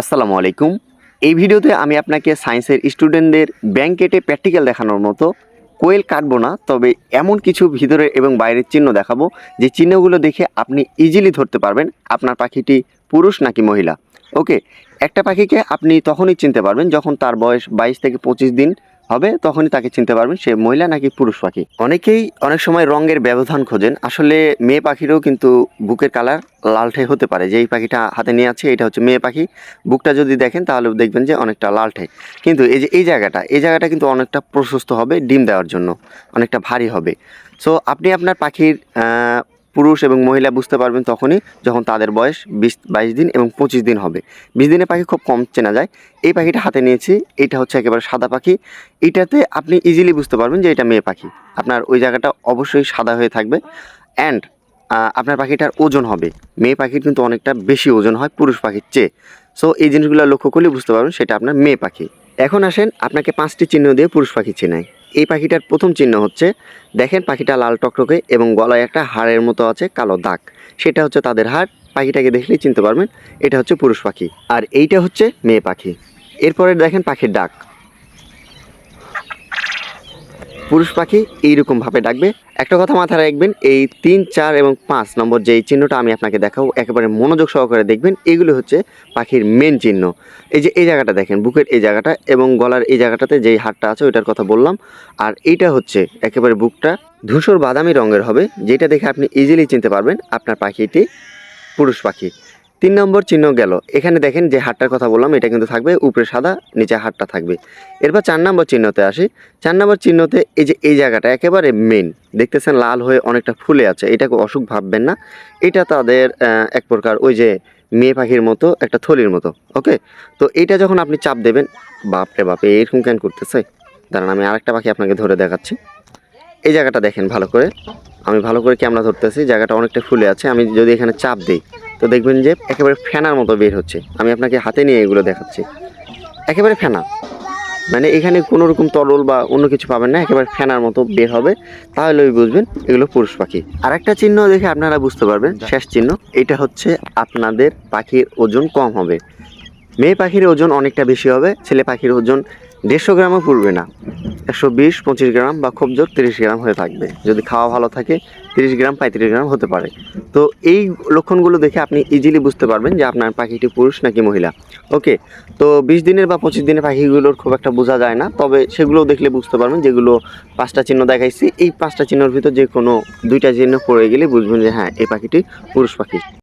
আসসালামু আলাইকুম। এই ভিডিওতে আমি আপনাকে সায়েন্সের স্টুডেন্টদের ব্যাংকেটে প্র্যাকটিক্যাল দেখানোর মতো কোয়েল কাটবো না, তবে এমন কিছু ভিতরে এবং বাইরের চিহ্ন দেখাবো, যে চিহ্নগুলো দেখে আপনি ইজিলি ধরতে পারবেন আপনার পাখিটি পুরুষ নাকি মহিলা। ওকে, একটা পাখিকে আপনি তখনই চিনতে পারবেন যখন তার বয়স বাইশ থেকে পঁচিশ দিন হবে, তখনই তাকে চিনতে পারবেন সে মহিলা নাকি পুরুষ পাখি। অনেকেই অনেক সময় রঙের ব্যবধান খোঁজেন। আসলে মেয়ে পাখিরও কিন্তু বুকের কালার লালটে হতে পারে। যে এই পাখিটা হাতে নিয়ে আছে, এটা হচ্ছে মেয়ে পাখি। বুকটা যদি দেখেন তাহলে দেখবেন যে অনেকটা লালটে। কিন্তু এই যে, এই জায়গাটা এই জায়গাটা কিন্তু অনেকটা প্রশস্ত হবে ডিম দেওয়ার জন্য। অনেকটা ভারী হবে। সো আপনি আপনার পাখির পুরুষ এবং মহিলা বুঝতে পারবেন তখনই যখন তাদের বয়স বিশ, বাইশ দিন এবং পঁচিশ দিন হবে। বিশ দিনের পাখি খুব কম চেনা যায়। এই পাখিটা হাতে নিয়েছি। এটা হচ্ছে একেবারে সাদা পাখি। এটাতে আপনি ইজিলি বুঝতে পারবেন যে এটা মেয়ে পাখি। আপনার ওই জায়গাটা অবশ্যই সাদা হয়ে থাকবে। অ্যান্ড আপনার পাখিটার ওজন হবে। মেয়ে পাখির কিন্তু অনেকটা বেশি ওজন হয় পুরুষ পাখির চেয়ে। সো এই জিনিসগুলো লক্ষ্য করলে বুঝতে পারবেন সেটা আপনার মেয়ে পাখি। এখন আসেন, আপনাকে পাঁচটি চিহ্ন দিয়ে পুরুষ পাখি চেনাই। এই পাখিটার প্রথম চিহ্ন হচ্ছে, দেখেন পাখিটা লাল টকটকে এবং গলায় একটা হাড়ের মতো আছে কালো দাগ। সেটা হচ্ছে তাদের হাড়। পাখিটাকে দেখলেই চিনতে পারবেন, এটা হচ্ছে পুরুষ পাখি। আর এইটা হচ্ছে মেয়ে পাখি। এরপরে দেখেন পাখির ডাক। পুরুষ পাখি এইরকমভাবে ডাকবে। একটা কথা মাথায় রাখবেন, এই তিন, চার এবং পাঁচ নম্বর যেই চিহ্নটা আমি আপনাকে দেখাবো, একেবারে মনোযোগ সহকারে দেখবেন, এগুলো হচ্ছে পাখির মেন চিহ্ন। এই যে এই জায়গাটা দেখেন, বুকের এই জায়গাটা এবং গলার এই জায়গাটাতে যেই হাড়টা আছে, ওইটার কথা বললাম। আর এইটা হচ্ছে একেবারে বুকটা ধূসর বাদামি রঙের হবে, যেটা দেখে আপনি ইজিলি চিনতে পারবেন আপনার পাখিটি পুরুষ পাখি। তিন নম্বর চিহ্ন গেল। এখানে দেখেন যে হাটটার কথা বললাম, এটা কিন্তু থাকবে, উপরে সাদা, নিচে হাটটা থাকবে। এরপর চার নম্বর চিহ্নতে আসি। চার নম্বর চিহ্নতে এই যে এই জায়গাটা একেবারে মেন দেখতেছেন লাল হয়ে অনেকটা ফুলে আছে এটাকে অসুখ ভাববেন না। এটা তাদের এক প্রকার ওই যে মেয়ে পাখির মতো, একটা থলির মতো, ওকে? তো এইটা যখন আপনি চাপ দেবেন, বাপরে বাপে এরকম কেন করতেছে? দাঁড়ান, আমি আরেকটা পাখি আপনাকে ধরে দেখাচ্ছি। এই জায়গাটা দেখেন ভালো করে। আমি ভালো করে ক্যামেরা ধরতেছি, জায়গাটা অনেকটা ফুলে আছে, আমি যদি এখানে চাপ দিই। তো দেখবেন যে একেবারে ফেনার মতো বের হচ্ছে। আমি আপনাকে হাতে নিয়ে এগুলো দেখাচ্ছি। একেবারে ফেনা। মানে এখানে কোনো রকম তরল বা অন্য কিছু পাবেন না একেবারে ফেনার মতো বের হবে। তাহলে ওই বুঝবেন এগুলো পুরুষ পাখি। আর একটা চিহ্ন দেখে আপনারা বুঝতে পারবেন শেষ চিহ্ন। এটা হচ্ছে আপনাদের পাখির ওজন কম হবে। মেয়ে পাখির ওজন অনেকটা বেশি হবে ছেলে পাখির ওজন দেড়শো গ্রামও পড়বে না। একশো বিশ পঁচিশ গ্রাম বা খুব জোর তিরিশ গ্রাম হয়ে থাকবে। যদি খাওয়া ভালো থাকে তিরিশ গ্রাম পঁয়ত্রিশ গ্রাম হতে পারে। তো এই লক্ষণগুলো দেখে আপনি ইজিলি বুঝতে পারবেন যে আপনার পাখিটি পুরুষ নাকি মহিলা। ওকে, তো বিশ দিনের বা পঁচিশ দিনের পাখিগুলোর খুব একটা বোঝা যায় না, তবে সেগুলো দেখলে বুঝতে পারবেন যেগুলো পাঁচটা চিহ্ন দেখাইছি, এই পাঁচটা চিহ্নের ভিতর যে কোনো দুইটা চিহ্ন পড়ে গেলে বুঝবেন যে হ্যাঁ এই পাখিটি পুরুষ পাখি।